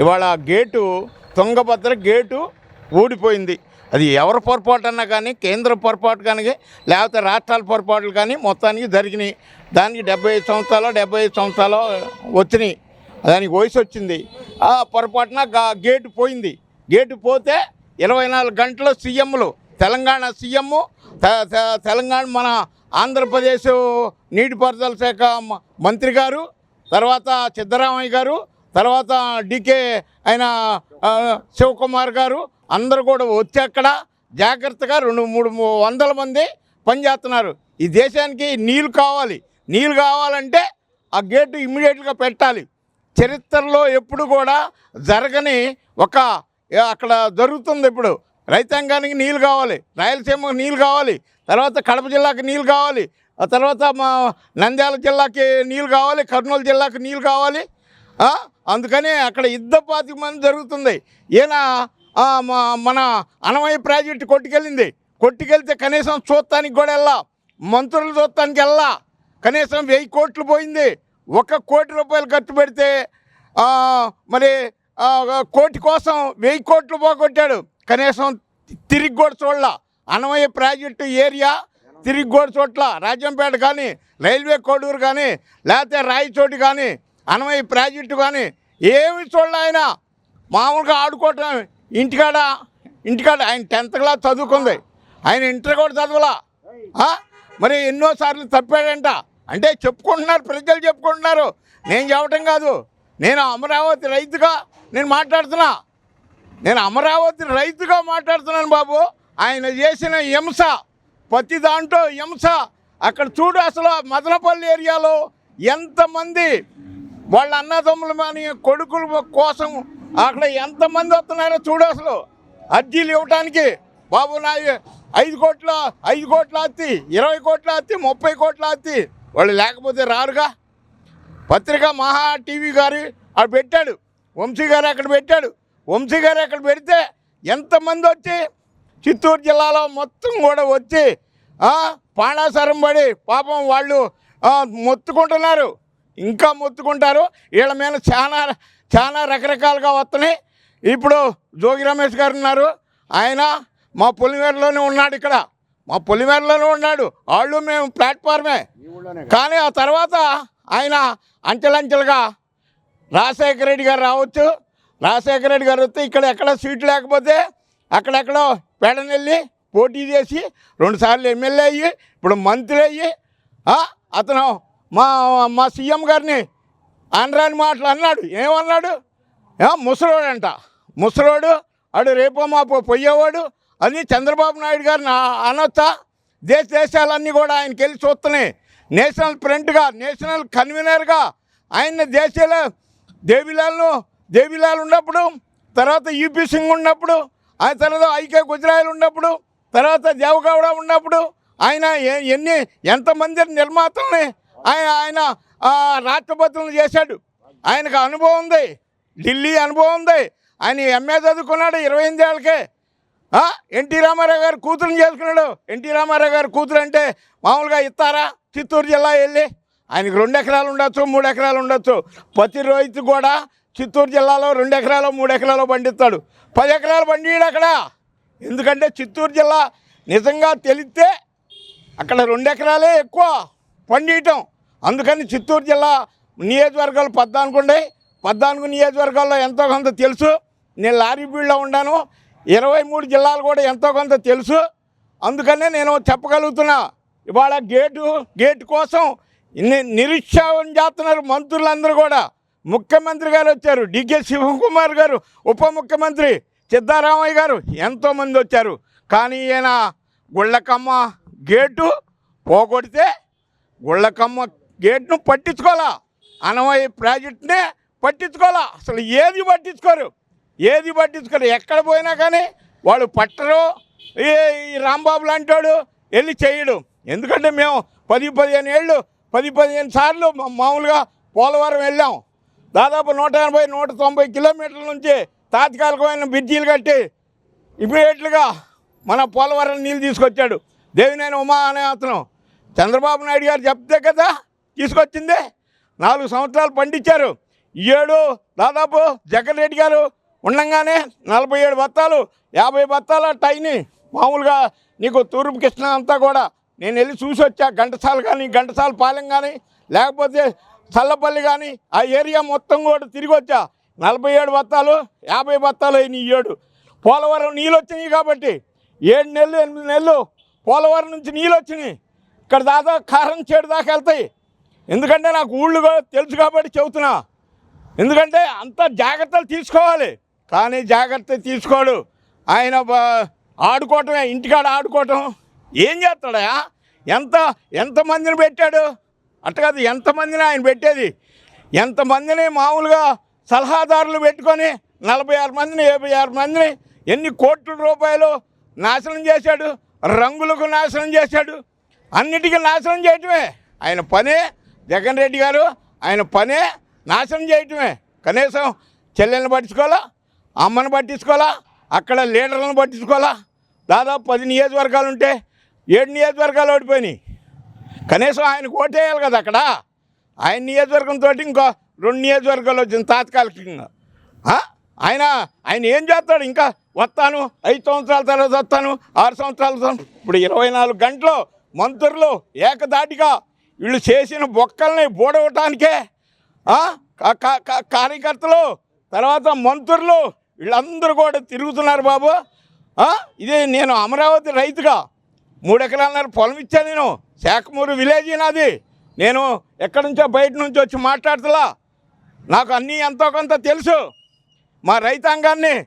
ఇవాళ gate Tungabhadra gate ఊడిపోయింది. అది ఎవరి పొరపాటు అన్నా కానీ కేంద్ర పొరపాటు కానీ లేకపోతే రాష్ట్రాల పొరపాట్లు కానీ మొత్తానికి జరిగినాయి. దానికి డెబ్బై ఐదు సంవత్సరాలు డెబ్బై ఐదు సంవత్సరాలు వచ్చినాయి. దానికి వయసు వచ్చింది. ఆ పొరపాటున గేటు పోయింది. గేటు పోతే ఇరవై నాలుగు గంటలు సీఎంలు తెలంగాణ సీఎం తెలంగాణ మన ఆంధ్రప్రదేశ్ నీటిపారుదల శాఖ మ- మంత్రి గారు తర్వాత సిద్ధరామయ్య గారు తర్వాత డికే ఆయన శివకుమార్ గారు అందరు కూడా వచ్చి అక్కడ జాగ్రత్తగా రెండు మూడు వందల మంది పనిచేస్తున్నారు ఈ దేశానికి నీళ్ళు కావాలి. నీళ్ళు కావాలంటే ఆ గేటు ఇమ్మీడియట్గా పెట్టాలి. చరిత్రలో ఎప్పుడు కూడా జరగని ఒక అక్కడ జరుగుతుంది ఇప్పుడు. రైతాంగానికి నీళ్ళు కావాలి. రాయలసీమకు నీళ్ళు కావాలి. తర్వాత కడప జిల్లాకి నీళ్ళు కావాలి. ఆ తర్వాత మా నంద్యాల జిల్లాకి నీళ్ళు కావాలి. కర్నూలు జిల్లాకి నీళ్ళు కావాలి. అందుకని అక్కడ యుద్ధ పాతిక మంది జరుగుతుంది ఈయన మా- మన అనమయ్య ప్రాజెక్టు కొట్టుకెళ్ళింది. కొట్టుకెళ్తే కనీసం చూస్తానికి కూడా వెళ్ళా. మంత్రులు చూస్తానికి వెళ్ళా. కనీసం వెయ్యి కోట్లు పోయింది. ఒక కోటి రూపాయలు ఖర్చు పెడితే మరి కోటి కోసం వెయ్యి కోట్లు పోగొట్టాడు. కనీసం తిరిగి కూడా చూడాల. అనమయ్య ప్రాజెక్టు ఏరియా తిరిగి కూడా చోట్ల రాజంపేట కానీ రైల్వే కోడూరు కానీ లేకపోతే రాయచోటి కానీ అనమయ్య ప్రాజెక్టు కానీ ఏమి చూడలే ఆయన. మామూలుగా ఆడుకోవటం ఇంటికాడ ఇంటికాడ ఆయన టెన్త్ క్లాస్ చదువుకుంది. ఆయన ఇంటర్ కూడా చదవలా. మరి ఎన్నోసార్లు తప్పాడంట. అంటే చెప్పుకుంటున్నారు ప్రజలు చెప్పుకుంటున్నారు. నేను చెప్పటం కాదు. నేను అమరావతి రైతుగా నేను మాట్లాడుతున్నా. నేను అమరావతి రైతుగా మాట్లాడుతున్నాను బాబు. ఆయన చేసిన హింస ప్రతి దాంట్లో హింస. అక్కడ చూడు అసలు మదనపల్లి ఏరియాలో ఎంతమంది వాళ్ళ అన్నదమ్ములు మాని కొడుకుల కోసం అక్కడ ఎంతమంది వస్తున్నారో చూడు అసలు. అర్జీలు ఇవ్వటానికి బాబు నా ఐదు కోట్ల ఐదు కోట్ల అత్తి ఇరవై కోట్ల అత్తి ముప్పై కోట్ల అత్తి వాళ్ళు లేకపోతే రారుగా? పత్రిక మహా టీవీ గారు అక్కడ పెట్టాడు. వంశీ గారు అక్కడ పెట్టాడు. వంశీ గారు అక్కడ పెడితే ఎంతమంది వచ్చి? చిత్తూరు జిల్లాలో మొత్తం కూడా వచ్చి పాణాసరం పడి పాపం వాళ్ళు మొత్తుకుంటున్నారు. ఇంకా మొత్తుకుంటారు. వీళ్ళ మీద చాలా చాలా రకరకాలుగా వస్తున్నాయి. ఇప్పుడు జోగి రమేష్ గారు ఉన్నారు. ఆయన మా పొలిమేరలోనే ఉన్నాడు ఇక్కడ. మా పొలిమేరలోనే ఉన్నాడు. వాళ్ళు మేము ప్లాట్ఫార్మే. కానీ ఆ తర్వాత ఆయన అంచెలంచెలుగా రాజశేఖర రెడ్డి గారు రావచ్చు. రాజశేఖర రెడ్డి గారు వస్తే ఇక్కడ ఎక్కడ సీట్ లేకపోతే అక్కడెక్కడో పేడనెళ్ళి పోటీ చేసి రెండుసార్లు ఎమ్మెల్యే అయ్యి ఇప్పుడు మంత్రి అయ్యి అతను మా మా సీఎం గారిని అనరాని మాటలు అన్నాడు. ఏమన్నాడు? ఏ, ముసలోడు అంట ముసలోడు రేపో మాపో పోయేవాడు. అని చంద్రబాబు నాయుడు గారిని ఆ- అనొచ్చా? దేశ దేశాలన్నీ కూడా ఆయనకి వెళ్ళి చూస్తున్నాయి. నేషనల్ ఫ్రంట్గా నేషనల్ కన్వీనర్గా ఆయన దేశాలు దేవిలాల్లో దేవిలాల్ ఉన్నప్పుడు తర్వాత యూపీ సింగ్ ఉన్నప్పుడు ఆయన తర్వాత ఐకే గుజరాయల్ ఉన్నప్పుడు తర్వాత దేవగౌడ ఉన్నప్పుడు ఆయన ఎన్ని ఎంతమంది నిర్మాతల్ని ఆయన ఆయన రాష్ట్రపతులను చేశాడు. ఆయనకు అనుభవం ఉంది. ఢిల్లీ అనుభవం ఉంది. ఆయన ఎంఏ చదువుకున్నాడు ఇరవై ఎనిమిది ఏళ్ళకే. ఎన్టీ రామారావు గారు కూతురుని చేసుకున్నాడు. ఎన్టీ రామారావు గారు కూతురు అంటే మామూలుగా ఇస్తారా? చిత్తూరు జిల్లా వెళ్ళి. ఆయనకు రెండు ఎకరాలు ఉండొచ్చు మూడు ఎకరాలు ఉండొచ్చు. ప్రతి రైతు కూడా చిత్తూరు జిల్లాలో రెండు ఎకరాలు మూడు ఎకరాలు పండిస్తాడు. పది ఎకరాలు పండియడు అక్కడ. ఎందుకంటే చిత్తూరు జిల్లా నిజంగా తెలిస్తే అక్కడ రెండు ఎకరాలే ఎక్కువ. పండియటం అందుకని చిత్తూరు జిల్లా నియోజకవర్గాలు పద్నాలుగు ఉన్నాయి. పద్నాలుగు నియోజకవర్గాల్లో ఎంతో కొంత తెలుసు. నేను లారీ బీడ్లో ఉన్నాను ఇరవై మూడు జిల్లాలు కూడా ఎంతో కొంత తెలుసు. అందుకనే నేను చెప్పగలుగుతున్నా ఇవాళ గేటు గేటు కోసం నిరుత్సాహం చేస్తున్నారు మంత్రులందరూ కూడా. ముఖ్యమంత్రి గారు వచ్చారు. డికే శివకుమార్ గారు ఉప ముఖ్యమంత్రి సిద్ధారామయ్య గారు ఎంతోమంది వచ్చారు. కానీ ఈయన గుళ్ళకమ్మ గేటు పోగొడితే గుళ్ళకమ్మ గేట్ను పట్టించుకోవాలా? అనవయ్య ప్రాజెక్ట్నే పట్టించుకోవాలా? అసలు ఏది పట్టించుకోరు? ఏది పట్టించుకోరు? ఎక్కడ పోయినా కానీ వాళ్ళు పట్టరు. ఈ ఈ రాంబాబు లాంటి వాడు వెళ్ళి చేయడు. ఎందుకంటే మేము పది పదిహేను ఏళ్ళు పది పదిహేను సార్లు మామూలుగా పోలవరం వెళ్ళాం. దాదాపు నూట ఎనభై నూట తొంభై కిలోమీటర్ల నుంచి తాత్కాలికమైన బ్రిడ్జీలు కట్టి ఇమీడియట్లుగా మన పోలవరం నీళ్ళు తీసుకొచ్చాడు. దేవినేని ఉమా అనే అతను చంద్రబాబు నాయుడు గారు చెప్తే కదా తీసుకొచ్చింది. నాలుగు సంవత్సరాలు పండించారు. ఈ ఏడు దాదాపు జగన్ రెడ్డి గారు ఉండంగానే నలభై ఏడు బత్తాలు యాభై బత్తాల టైని మామూలుగా నీకు తూర్పు కృష్ణ అంతా కూడా నేను వెళ్ళి చూసి వచ్చా. ఘంటసాల కానీ ఘంటసాల పాలెం కానీ లేకపోతే చల్లపల్లి కానీ ఆ ఏరియా మొత్తం కూడా తిరిగి వచ్చా. నలభై ఏడు బత్తాలు యాభై బత్తాలు అయినాయి ఈ ఏడు. పోలవరం నీళ్ళు వచ్చినాయి కాబట్టి ఏడు నెలలు ఎనిమిది నెలలు పోలవరం నుంచి నీళ్ళు వచ్చినాయి. ఇక్కడ దాదాపు కారం చేడు దాకా వెళ్తాయి. ఎందుకంటే నాకు ఊళ్ళు తెలుసు కాబట్టి చెబుతున్నా. ఎందుకంటే అంత జాగ్రత్తలు తీసుకోవాలి. కానీ జాగ్రత్త తీసుకోడు. ఆయన ఆడుకోవటమే ఇంటికాడ ఆడుకోవటం. ఏం చేస్తాడా ఎంత ఎంతమందిని పెట్టాడు? అట్ట కాదు ఎంతమందిని ఆయన పెట్టేది? ఎంతమందిని మామూలుగా సలహాదారులు పెట్టుకొని నలభై ఆరు మందిని యాభై ఆరు మందిని ఎన్ని కోట్ల రూపాయలు నాశనం చేశాడు? రంగులకు నాశనం చేశాడు? అన్నిటికీ నాశనం చేయటమే. ఆయన పనే జగన్ రెడ్డి గారు ఆయన పనే నాశనం చేయటమే. కనీసం చెల్లెల్ని పట్టించుకోవాలా? అమ్మని పట్టించుకోవాలా? అక్కడ లీడర్లను పట్టించుకోవాలా? దాదాపు పది నియోజకవర్గాలు ఉంటే ఏడు నియోజకవర్గాలు ఓడిపోయినాయి. కనీసం ఆయనకు ఓటేయాలి కదా అక్కడ. ఆయన నియోజకవర్గంతో ఇంకో రెండు నియోజకవర్గాలు వచ్చింది తాత్కాలికంగా. ఆయన ఆయన ఏం చేస్తాడు? ఇంకా వస్తాను ఐదు సంవత్సరాల తర్వాత వస్తాను ఆరు సంవత్సరాల ఇప్పుడు ఇరవై నాలుగు గంటలు మంత్రులు ఏకదాటిగా వీళ్ళు చేసిన బొక్కల్ని బూడవటానికే కా- కా- కార్యకర్తలు తర్వాత మంత్రులు వీళ్ళందరూ కూడా తిరుగుతున్నారు బాబు. ఇదే ఇది నేను అమరావతి రైతుగా మూడు ఎకరాలన్నర పొలం ఇచ్చాను నేను. శాఖమూరు విలేజ్ నాది. నేను ఎక్కడి నుంచో బయట నుంచి వచ్చి మాట్లాడుతులా. నాకు అన్నీ ఎంతో కొంత తెలుసు. మా రైతాంగాన్ని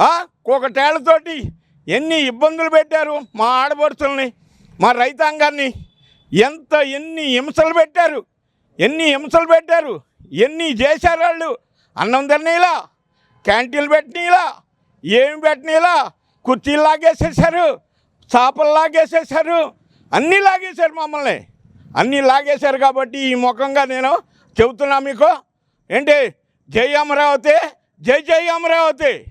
ఆ, ఎన్ని ఇబ్బందులు పెట్టారు మా ఆడపడుతుల్ని మా రైతాంగాన్ని ఎంత ఎన్ని హింసలు పెట్టారు? ఎన్ని హింసలు పెట్టారు? ఎన్ని చేశారు వాళ్ళు? అన్నం తినీలా క్యాంటీన్లు పెట్టినీలా ఏమి పెట్టనీలా కుర్చీలు లాగేసేసారు చేపలు లాగేసేసారు అన్నీ లాగేశారు మమ్మల్ని. అన్నీ లాగేశారు కాబట్టి ఈ ముఖంగా నేను చెబుతున్నా మీకు. ఏంటి? జై అమరావతి జై జై అమరావతి.